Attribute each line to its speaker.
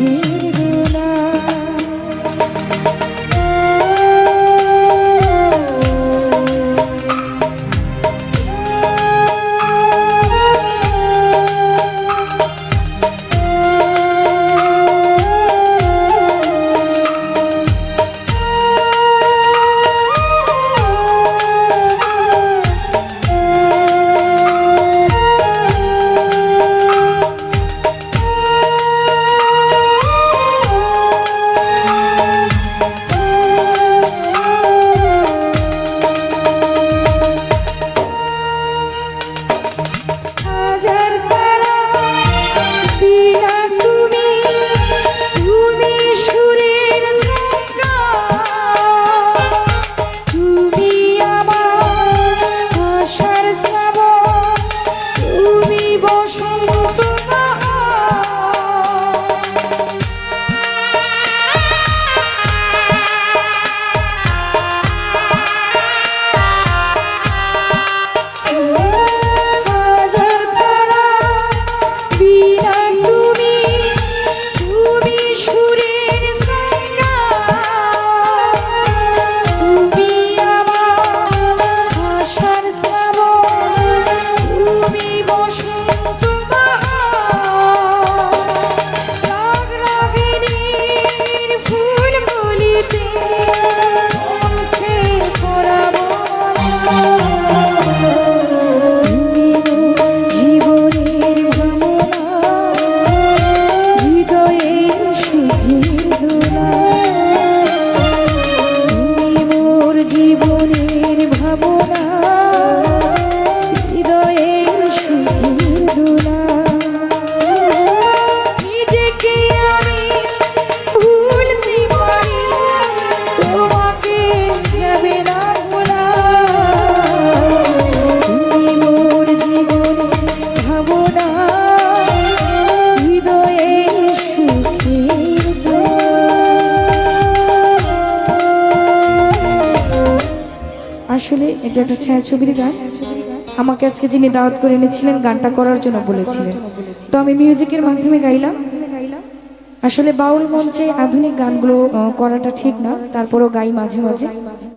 Speaker 1: you. আসলে এটা একটা ছায়াছবির গান। আমাকে আজকে যিনি দাওয়াত করে এনেছিলেন গানটা করার জন্য বলেছিলেন। তো আমি মিউজিকের মাধ্যমে গাইলাম। আসলে বাউল মঞ্চে আধুনিক গানগুলো করাটা ঠিক না, তারপরও গাই মাঝে মাঝে।